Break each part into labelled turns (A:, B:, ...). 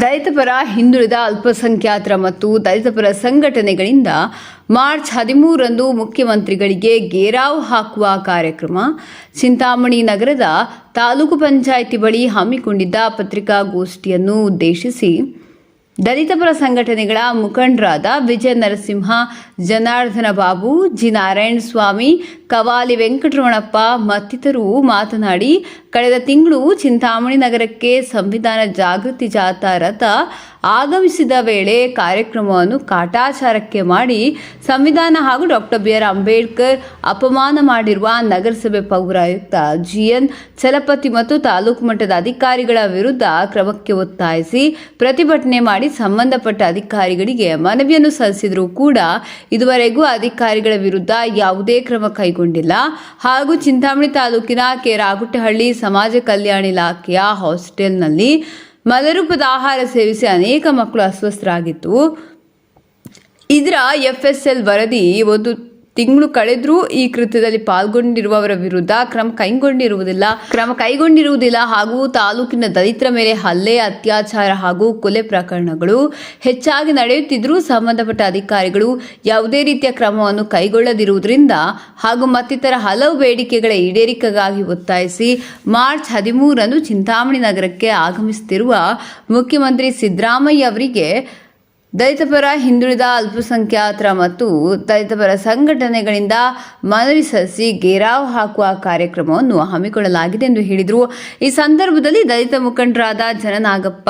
A: ದಲಿತ ಪರ ಹಿಂದುಳಿದ ಅಲ್ಪಸಂಖ್ಯಾತರ ಮತ್ತು ದಲಿತಪರ ಸಂಘಟನೆಗಳಿಂದ ಮಾರ್ಚ್ ಹದಿಮೂರರಂದು ಮುಖ್ಯಮಂತ್ರಿಗಳಿಗೆ ಗೇರಾವ್ ಹಾಕುವ ಕಾರ್ಯಕ್ರಮ. ಚಿಂತಾಮಣಿ ನಗರದ ತಾಲೂಕು ಪಂಚಾಯಿತಿ ಬಳಿ ಹಮ್ಮಿಕೊಂಡಿದ್ದ ಪತ್ರಿಕಾಗೋಷ್ಠಿಯನ್ನು ಉದ್ದೇಶಿಸಿ, ದಲಿತಪರ ಸಂಘಟನೆಗಳ ಮುಖಂಡರಾದ ವಿಜಯ ನರಸಿಂಹ ಜನಾರ್ದನ ಬಾಬು, ಜಿ. ನಾರಾಯಣ ಸ್ವಾಮಿ ಕವಾಲಿ ವೆಂಕಟರಮಣಪ್ಪ ಮತ್ತಿತರರು ಮಾತನಾಡಿ, ಕಳೆದ ತಿಂಗಳು ಚಿಂತಾಮಣಿ ನಗರಕ್ಕೆ ಸಂವಿಧಾನ ಜಾಗೃತಿ ಜಾಥಾ ರಥ ಆಗಮಿಸಿದ ವೇಳೆ ಕಾರ್ಯಕ್ರಮವನ್ನು ಕಾಟಾಚಾರಕ್ಕೆ ಮಾಡಿ ಸಂವಿಧಾನ ಹಾಗೂ ಡಾಕ್ಟರ್ ಬಿ. ಆರ್. ಅಂಬೇಡ್ಕರ್ ಅಪಮಾನ ಮಾಡಿರುವ ನಗರಸಭೆ ಪೌರಾಯುಕ್ತ ಜಿಎನ್ ಚಲಪತಿ ಮತ್ತು ತಾಲೂಕು ಮಟ್ಟದ ಅಧಿಕಾರಿಗಳ ವಿರುದ್ಧ ಕ್ರಮಕ್ಕೆ ಒತ್ತಾಯಿಸಿ ಪ್ರತಿಭಟನೆ ಮಾಡಿ ಸಂಬಂಧಪಟ್ಟ ಅಧಿಕಾರಿಗಳಿಗೆ ಮನವಿಯನ್ನು ಸಲ್ಲಿಸಿದರೂ ಕೂಡ ಇದುವರೆಗೂ ಅಧಿಕಾರಿಗಳ ವಿರುದ್ಧ ಯಾವುದೇ ಕ್ರಮ ಕೈಗೊಂಡಿಲ್ಲ. ಹಾಗೂ ಚಿಂತಾಮಣಿ ತಾಲೂಕಿನ ಕೆ ರಾಗುಟ್ಟಹಳ್ಳಿ ಸಮಾಜ ಕಲ್ಯಾಣ ಇಲಾಖೆಯ ಹಾಸ್ಟೆಲ್ನಲ್ಲಿ ಮದರೂಪದ ಆಹಾರ ಸೇವಿಸಿ ಅನೇಕ ಮಕ್ಕಳು ಅಸ್ವಸ್ಥರಾಗಿತ್ತು ಇದರ ಎಲ್ ವರದಿ ಒಂದು ತಿಂಗಳು ಕಳೆದ್ರೂ ಈ ಕೃತ್ಯದಲ್ಲಿ ಪಾಲ್ಗೊಂಡಿರುವವರ ವಿರುದ್ಧ ಕ್ರಮ ಕೈಗೊಂಡಿರುವುದಿಲ್ಲ. ಕ್ರಮ ಕೈಗೊಂಡಿರುವುದಿಲ್ಲ ಹಾಗೂ ತಾಲೂಕಿನ ದಲಿತರ ಮೇಲೆ ಹಲ್ಲೆ, ಅತ್ಯಾಚಾರ ಹಾಗೂ ಕೊಲೆ ಪ್ರಕರಣಗಳು ಹೆಚ್ಚಾಗಿ ನಡೆಯುತ್ತಿದ್ದರೂ ಸಂಬಂಧಪಟ್ಟ ಅಧಿಕಾರಿಗಳು ಯಾವುದೇ ರೀತಿಯ ಕ್ರಮವನ್ನು ಕೈಗೊಳ್ಳದಿರುವುದರಿಂದ ಹಾಗೂ ಮತ್ತಿತರ ಹಲವು ಬೇಡಿಕೆಗಳ ಈಡೇರಿಕೆಗಾಗಿ ಒತ್ತಾಯಿಸಿ ಮಾರ್ಚ್ ಹದಿಮೂರರಂದು ಚಿಂತಾಮಣಿ ನಗರಕ್ಕೆ ಆಗಮಿಸುತ್ತಿರುವ ಮುಖ್ಯಮಂತ್ರಿ ಸಿದ್ದರಾಮಯ್ಯ ಅವರಿಗೆ ದಲಿತ ಪರ ಹಿಂದುಳಿದ ಅಲ್ಪಸಂಖ್ಯಾತರ ಮತ್ತು ದಲಿತಪರ ಸಂಘಟನೆಗಳಿಂದ ಮನವಿ ಸಲ್ಲಿಸಿ ಗೇರಾವ್ ಹಾಕುವ ಕಾರ್ಯಕ್ರಮವನ್ನು ಹಮ್ಮಿಕೊಳ್ಳಲಾಗಿದೆ ಎಂದು ಹೇಳಿದರು. ಈ ಸಂದರ್ಭದಲ್ಲಿ ದಲಿತ ಮುಖಂಡರಾದ ಜನನಾಗಪ್ಪ,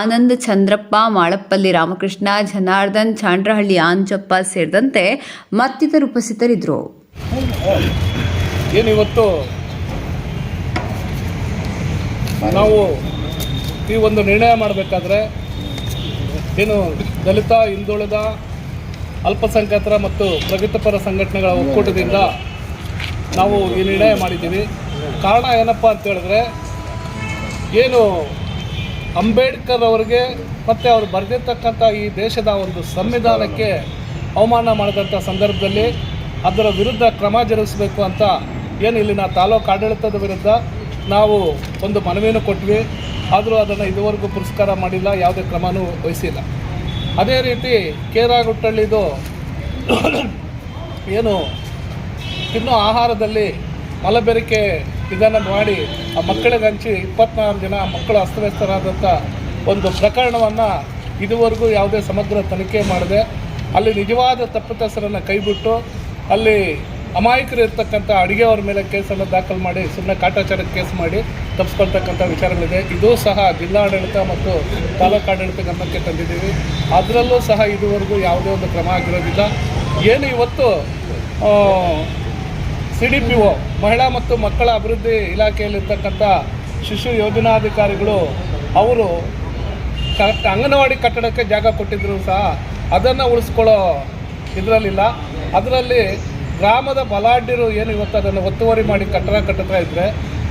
A: ಆನಂದ್ ಚಂದ್ರಪ್ಪ, ಮಾಳಪ್ಪಲ್ಲಿ ರಾಮಕೃಷ್ಣ, ಜನಾರ್ದನ್, ಚಾಂಡ್ರಹಳ್ಳಿ ಆಂಜಪ್ಪ ಸೇರಿದಂತೆ ಮತ್ತಿತರು ಉಪಸ್ಥಿತರಿದ್ದರು.
B: ನಾವು ಈ ಒಂದು ನಿರ್ಣಯ ಮಾಡಬೇಕಾದ್ರೆ ಏನು ದಲಿತ, ಹಿಂದುಳಿದ, ಅಲ್ಪಸಂಖ್ಯಾತರ ಮತ್ತು ಪ್ರಗತಿಪರ ಸಂಘಟನೆಗಳ ಒಕ್ಕೂಟದಿಂದ ನಾವು ಈ ನಿರ್ಣಯ ಮಾಡಿದ್ದೀವಿ. ಕಾರಣ ಏನಪ್ಪ ಅಂತ ಹೇಳಿದ್ರೆ, ಏನು ಅಂಬೇಡ್ಕರ್ ಅವರಿಗೆ ಮತ್ತು ಅವರು ಬರೆದಿರ್ತಕ್ಕಂಥ ಈ ದೇಶದ ಒಂದು ಸಂವಿಧಾನಕ್ಕೆ ಅವಮಾನ ಮಾಡಿದಂಥ ಸಂದರ್ಭದಲ್ಲಿ ಅದರ ವಿರುದ್ಧ ಕ್ರಮ ಜರುಗಿಸಬೇಕು ಅಂತ ಏನು ಇಲ್ಲಿನ ತಾಲೂಕು ಆಡಳಿತದ ವಿರುದ್ಧ ನಾವು ಒಂದು ಮನವಿಯನ್ನು ಕೊಟ್ವಿ. ಆದರೂ ಅದನ್ನು ಇದುವರೆಗೂ ಪುರಸ್ಕಾರ ಮಾಡಿಲ್ಲ, ಯಾವುದೇ ಕ್ರಮನೂ ವಹಿಸಿಲ್ಲ. ಅದೇ ರೀತಿ ಕೇರಾಗುಟ್ಟಳ್ಳಿದು ಏನು ತಿನ್ನೋ ಆಹಾರದಲ್ಲಿ ಮಲಬೆರಿಕೆ ಇದನ್ನು ಮಾಡಿ ಆ ಮಕ್ಕಳಿಗೆ ಹಂಚಿ ಇಪ್ಪತ್ನಾಲ್ಕು ಜನ ಮಕ್ಕಳು ಅಸ್ತವ್ಯಸ್ತರಾದಂಥ ಒಂದು ಪ್ರಕರಣವನ್ನು ಇದುವರೆಗೂ ಯಾವುದೇ ಸಮಗ್ರ ತನಿಖೆ ಮಾಡದೆ ಅಲ್ಲಿ ನಿಜವಾದ ತಪ್ಪಿತಸ್ಥರನ್ನು ಕೈಬಿಟ್ಟು ಅಲ್ಲಿ ಅಮಾಯಕರು ಇರ್ತಕ್ಕಂಥ ಅಡುಗೆಯವ್ರ ಮೇಲೆ ಕೇಸನ್ನು ದಾಖಲು ಮಾಡಿ ಸುಮ್ಮನೆ ಕಾಟಾಚಾರಕ್ಕೆ ಕೇಸ್ ಮಾಡಿ ತಪ್ಪಿಸ್ಕೊಳ್ತಕ್ಕಂಥ ವಿಚಾರಗಳಿದೆ. ಇದೂ ಸಹ ಜಿಲ್ಲಾಡಳಿತ ಮತ್ತು ತಾಲೂಕು ಆಡಳಿತ ಗಮನಕ್ಕೆ ತಂದಿದ್ದೀವಿ. ಅದರಲ್ಲೂ ಸಹ ಇದುವರೆಗೂ ಯಾವುದೇ ಒಂದು ಕ್ರಮ ಆಗಿರೋದಿಲ್ಲ. ಏನು ಇವತ್ತು ಸಿ ಡಿ ಪಿ ಒ, ಮಹಿಳಾ ಮತ್ತು ಮಕ್ಕಳ ಅಭಿವೃದ್ಧಿ ಇಲಾಖೆಯಲ್ಲಿರ್ತಕ್ಕಂಥ ಶಿಶು ಯೋಜನಾಧಿಕಾರಿಗಳು ಅವರು ಅಂಗನವಾಡಿ ಕಟ್ಟಡಕ್ಕೆ ಜಾಗ ಕೊಟ್ಟಿದ್ರು ಸಹ ಅದನ್ನು ಉಳಿಸ್ಕೊಳ್ಳೋ ಇದರಲ್ಲಿಲ್ಲ. ಅದರಲ್ಲಿ ಗ್ರಾಮದ ಬಲಾಢ್ಯರು ಏನು ಇವತ್ತು ಅದನ್ನು ಒತ್ತುವರಿ ಮಾಡಿ ಕಟ್ಟಡ ಕಟ್ಟುತ್ತಾ ಇದ್ದರೆ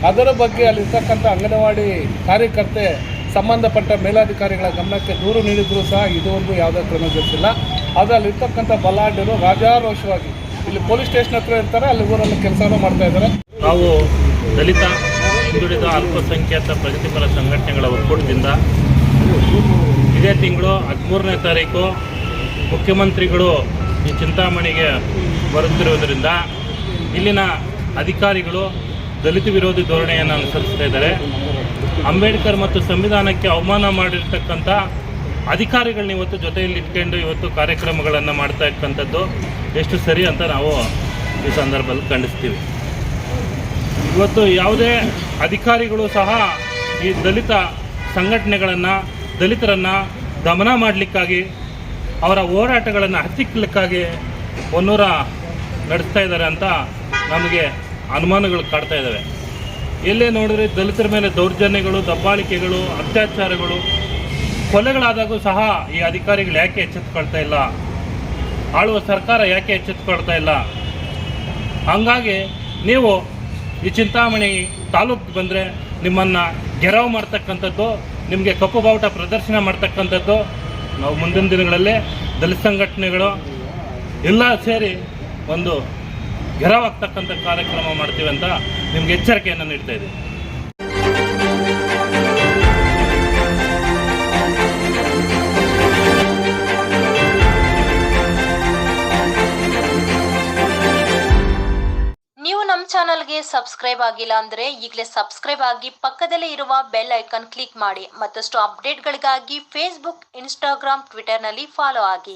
B: ಅದರ ಬಗ್ಗೆ ಅಲ್ಲಿರ್ತಕ್ಕಂಥ ಅಂಗನವಾಡಿ ಕಾರ್ಯಕರ್ತೆ ಸಂಬಂಧಪಟ್ಟ ಮೇಲಾಧಿಕಾರಿಗಳ ಗಮನಕ್ಕೆ ದೂರು ನೀಡಿದರೂ ಸಹ ಇದುವರೆಗೂ ಯಾವುದೇ ಕ್ರಮ ಜರುಗಿಸಿಲ್ಲ. ಅದರಲ್ಲಿರ್ತಕ್ಕಂಥ ಬಲಾಢ್ಯರು ರಾಜಾರೋಷವಾಗಿ ಇಲ್ಲಿ ಪೊಲೀಸ್ ಸ್ಟೇಷನ್ ಹತ್ರ ಇರ್ತಾರೆ, ಅಲ್ಲಿ ಊರಲ್ಲಿ ಕೆಲಸನೂ ಮಾಡ್ತಾ ಇದ್ದಾರೆ.
C: ನಾವು ದಲಿತ, ಹಿಂದುಳಿದ ಅಲ್ಪಸಂಖ್ಯಾತ ಪ್ರಗತಿಪರ ಸಂಘಟನೆಗಳ ಒಕ್ಕೂಟದಿಂದ ಇದೇ ತಿಂಗಳು ಹದಿಮೂರನೇ ತಾರೀಕು ಮುಖ್ಯಮಂತ್ರಿಗಳು ಈ ಚಿಂತಾಮಣಿಗೆ ಬರುತ್ತಿರುವುದರಿಂದ ಇಲ್ಲಿನ ಅಧಿಕಾರಿಗಳು ದಲಿತ ವಿರೋಧಿ ಧೋರಣೆಯನ್ನು ಅನುಸರಿಸ್ತಾ ಇದ್ದಾರೆ. ಅಂಬೇಡ್ಕರ್ ಮತ್ತು ಸಂವಿಧಾನಕ್ಕೆ ಅವಮಾನ ಮಾಡಿರ್ತಕ್ಕಂಥ ಅಧಿಕಾರಿಗಳನ್ನ ಇವತ್ತು ಜೊತೆಯಲ್ಲಿ ಇಟ್ಕೊಂಡು ಇವತ್ತು ಕಾರ್ಯಕ್ರಮಗಳನ್ನು ಮಾಡ್ತಾ ಇರ್ತಕ್ಕಂಥದ್ದು ಎಷ್ಟು ಸರಿ ಅಂತ ನಾವು ಈ ಸಂದರ್ಭದಲ್ಲಿ ಖಂಡಿಸ್ತೀವಿ. ಇವತ್ತು ಯಾವುದೇ ಅಧಿಕಾರಿಗಳು ಸಹ ಈ ದಲಿತ ಸಂಘಟನೆಗಳನ್ನು, ದಲಿತರನ್ನು ದಮನ ಮಾಡಲಿಕ್ಕಾಗಿ ಅವರ ಹೋರಾಟಗಳನ್ನು ಹತ್ತಿಕ್ಕಲಿಕ್ಕಾಗಿ ಒನ್ನೂರ ನಡೆಸ್ತಾ ಇದ್ದಾರೆ ಅಂತ ನಮಗೆ ಅನುಮಾನಗಳು ಕಾಡ್ತಾ ಇದ್ದಾವೆ. ಎಲ್ಲೇ ನೋಡಿದ್ರೆ ದಲಿತರ ಮೇಲೆ ದೌರ್ಜನ್ಯಗಳು, ದಬ್ಬಾಳಿಕೆಗಳು, ಅತ್ಯಾಚಾರಗಳು, ಕೊಲೆಗಳಾದಾಗೂ ಸಹ ಈ ಅಧಿಕಾರಿಗಳು ಯಾಕೆ ಎಚ್ಚೆತ್ತುಕೊಳ್ತಾ ಇಲ್ಲ? ಆಳುವ ಸರ್ಕಾರ ಯಾಕೆ ಎಚ್ಚೆತ್ತುಕೊಳ್ತಾ ಇಲ್ಲ? ಹಂಗಾಗಿ ನೀವು ಈ ಚಿಂತಾಮಣಿ ತಾಲೂಕು ಬಂದರೆ ನಿಮ್ಮನ್ನು ಗೆರವು ಮಾಡ್ತಕ್ಕಂಥದ್ದು, ನಿಮಗೆ ಕಪ್ಪು ಬಾವುಟ ಪ್ರದರ್ಶನ ಮಾಡ್ತಕ್ಕಂಥದ್ದು, ನಾವು ಮುಂದಿನ ದಿನಗಳಲ್ಲಿ ದಲಿತ ಸಂಘಟನೆಗಳು ಎಲ್ಲ ಸೇರಿ ಒಂದು ಗೆರವಾಗ್ತಕ್ಕಂಥ ಕಾರ್ಯಕ್ರಮ ಮಾಡ್ತೀವಿ ಅಂತ ನಿಮ್ಗೆ ಎಚ್ಚರಿಕೆಯನ್ನು ನೀಡ್ತಾ ಇದೆ ನೀವು ನಮ್ಮ
D: ಚಾನಲ್ಗೆ ಸಬ್ಸ್ಕ್ರೈಬ್ ಆಗಿಲ್ಲ ಅಂದ್ರೆ ಈಗಲೇ ಸಬ್ಸ್ಕ್ರೈಬ್ ಆಗಿ ಪಕ್ಕದಲ್ಲೇ ಇರುವ ಬೆಲ್ ಐಕಾನ್ ಕ್ಲಿಕ್ ಮಾಡಿ ಮತ್ತಷ್ಟು ಅಪ್ಡೇಟ್ಗಳಿಗಾಗಿ ಫೇಸ್ಬುಕ್ ಇನ್ಸ್ಟಾಗ್ರಾಮ್ ಟ್ವಿಟರ್ನಲ್ಲಿ ಫಾಲೋ ಆಗಿ.